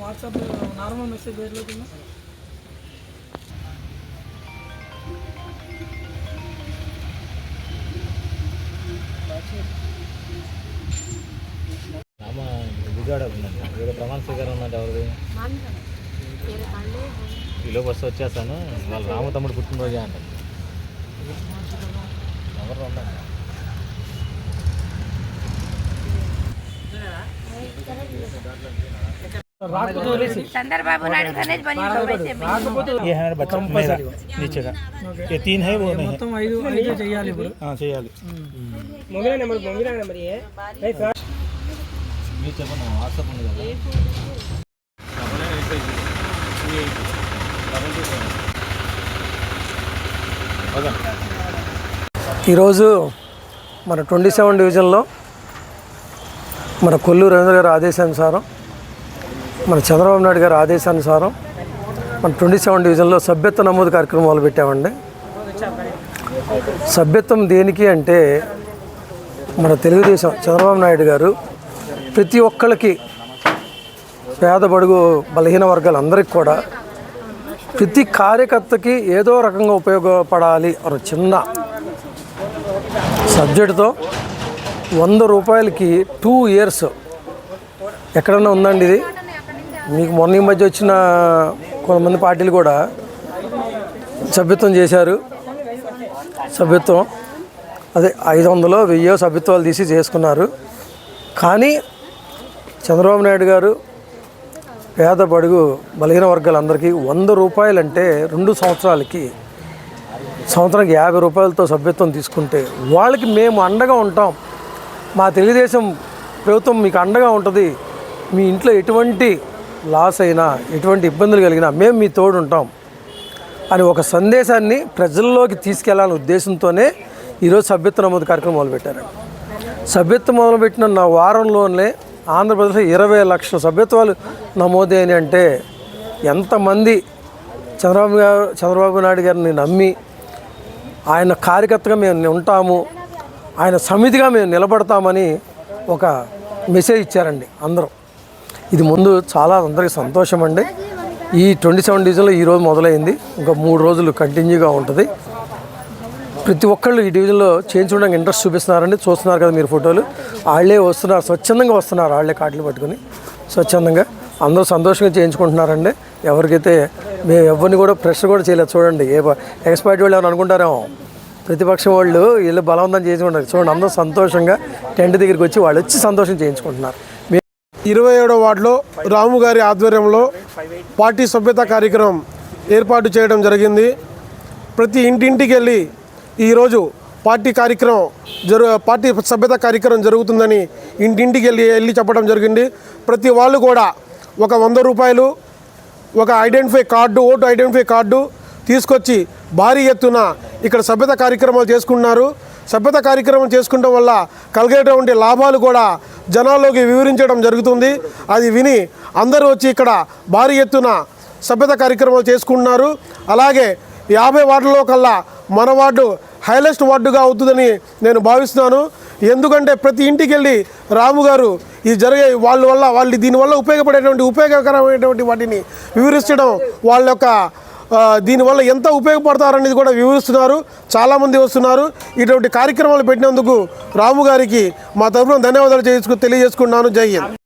WhatsApp normal message వేయలేకుండా ఈలో bus వచ్చేస్తాను. వాళ్ళు రామ తమ్ముడు పుట్టినరోజే అంటారు चंद्रबाबू नायडू का नहीं बनी हुई वैसे बनी రాకపోతే ये है बच्चा मेरा नीचे का ये तीन है वो नहीं है మొత్తం ఐదు ఐదు చేయాలి ఇప్పుడు हाँ చేయాలి मम्मी का नंबर मम्मी का नंबर ये है नहीं सर మీరు చెప్పండి వాట్సాప్ ఉంది కదా ఈరోజు మన ట్వంటీ సెవెన్ డివిజన్లో మన కొల్లు రవీంద్ర గారి ఆదేశానుసారం మన చంద్రబాబు నాయుడు గారి ఆదేశానుసారం మన ట్వంటీ సెవెన్ డివిజన్లో సభ్యత్వ నమోదు కార్యక్రమం మొదలు పెట్టామండి సభ్యత్వం దేనికి అంటే మన తెలుగుదేశం చంద్రబాబు నాయుడు గారు ప్రతి ఒక్కళ్ళకి పేద బడుగు బలహీన వర్గాలందరికీ కూడా ప్రతి కార్యకర్తకి ఏదో రకంగా ఉపయోగపడాలి ఒక చిన్న సబ్జెక్టుతో వంద రూపాయలకి టూ ఇయర్స్ ఎక్కడన్నా ఉందండి ఇది? మీకు మొన్న ఈ మధ్య వచ్చిన కొంతమంది పార్టీలు కూడా సభ్యత్వం చేశారు. సభ్యత్వం. అదే ఐదు వందలు వెయ్యో సభ్యత్వాలు తీసి చేసుకున్నారు. కానీ చంద్రబాబు నాయుడు గారు పేద బడుగు బలహీన వర్గాలందరికీ వంద రూపాయలంటే రెండు సంవత్సరాలకి సంవత్సరానికి యాభై రూపాయలతో సభ్యత్వం తీసుకుంటే వాళ్ళకి మేము అండగా ఉంటాం. మా తెలుగుదేశం ప్రభుత్వం మీకు అండగా ఉంటుంది. మీ ఇంట్లో ఎటువంటి లాస్ అయినా ఎటువంటి ఇబ్బందులు కలిగినా మేము మీ తోడు ఉంటాం అని ఒక సందేశాన్ని ప్రజల్లోకి తీసుకెళ్ళాలనే ఉద్దేశంతోనే ఈరోజు సభ్యత్వ నమోదు కార్యక్రమం మొదలుపెట్టారు. సభ్యత్వం మొదలుపెట్టిన నా వారంలోనే ఆంధ్రప్రదేశ్లో ఇరవై లక్షల సభ్యత్వాలు నమోదైనవి అంటే ఎంతమంది చంద్రబాబు గారు చంద్రబాబు నాయుడు గారిని నమ్మి ఆయన కార్యకర్తగా మేము ఉంటాము ఆయన సమితిగా మేము నిలబడతామని ఒక మెసేజ్ ఇచ్చారండి అందరూ. ఇది ముందు చాలా అందరికీ సంతోషం అండి. ఈ ట్వంటీ సెవెన్ డివిజన్లో ఈరోజు మొదలైంది. ఇంకా మూడు రోజులు కంటిన్యూగా ఉంటుంది. ప్రతి ఒక్కళ్ళు ఈ డివిజన్లో చేయించుకోవడానికి ఇంట్రెస్ట్ చూపిస్తున్నారండి. చూస్తున్నారు కదా మీరు ఫోటోలు. వాళ్ళే వస్తున్నారు స్వచ్ఛందంగా వస్తున్నారు వాళ్ళే కార్డులు పట్టుకొని. స్వచ్ఛందంగా. అందరూ సంతోషంగా చేయించుకుంటున్నారండి. ఎవరికైతే మేము ఎవరిని కూడా ప్రెషర్ కూడా చేయలేదు. చూడండి ఏ ఎక్స్పైర్డ్ వాళ్ళు ఏమైనా అనుకుంటారేమో. ప్రతిపక్షం వాళ్ళు వీళ్ళు బలవంతం చేసుకుంటారు చూడండి అందరూ సంతోషంగా టెంట్ దగ్గరికి వచ్చి వాళ్ళు వచ్చి సంతోషం చేయించుకుంటున్నారు. ఇరవై ఏడో వార్డులో రాము గారి ఆధ్వర్యంలో పార్టీ సభ్యత కార్యక్రమం ఏర్పాటు చేయడం జరిగింది. ప్రతి ఇంటింటికి వెళ్ళి ఈరోజు పార్టీ కార్యక్రమం జరు పార్టీ సభ్యత కార్యక్రమం జరుగుతుందని ఇంటింటికి వెళ్ళి వెళ్ళి చెప్పడం జరిగింది. ప్రతి వాళ్ళు కూడా ఒక వంద రూపాయలు ఒక identify card vote identify card తీసుకొచ్చి భారీ ఎత్తున ఇక్కడ సభ్యత కార్యక్రమాలు చేసుకుంటున్నారు. సభ్యత కార్యక్రమం చేసుకోవడం వల్ల కలిగేటువంటి లాభాలు కూడా జనాల్లోకి వివరించడం జరుగుతుంది. అది విని అందరూ వచ్చి ఇక్కడ భారీ ఎత్తున సభ్యత కార్యక్రమాలు చేసుకుంటున్నారు. అలాగే యాభై వార్డుల్లో కల్లా మన వార్డు హైలెస్ట్ వార్డుగా అవుతుందని నేను భావిస్తున్నాను. ఎందుకంటే ప్రతి ఇంటికి వెళ్ళి రాము గారు ఈ జరిగే వాళ్ళ వల్ల వాళ్ళు దీనివల్ల ఉపయోగపడేటువంటి ఉపయోగకరమైనటువంటి వాటిని వివరించడం వాళ్ళ యొక్క దీనివల్ల ఎంత ఉపయోగపడతారనేది కూడా వివరిస్తున్నారు. చాలామంది వస్తున్నారు. ఇటువంటి కార్యక్రమాలు పెట్టినందుకు రాము గారికి మా తరఫున ధన్యవాదాలు చేసుకు తెలియజేసుకున్నాను. జై హింద్.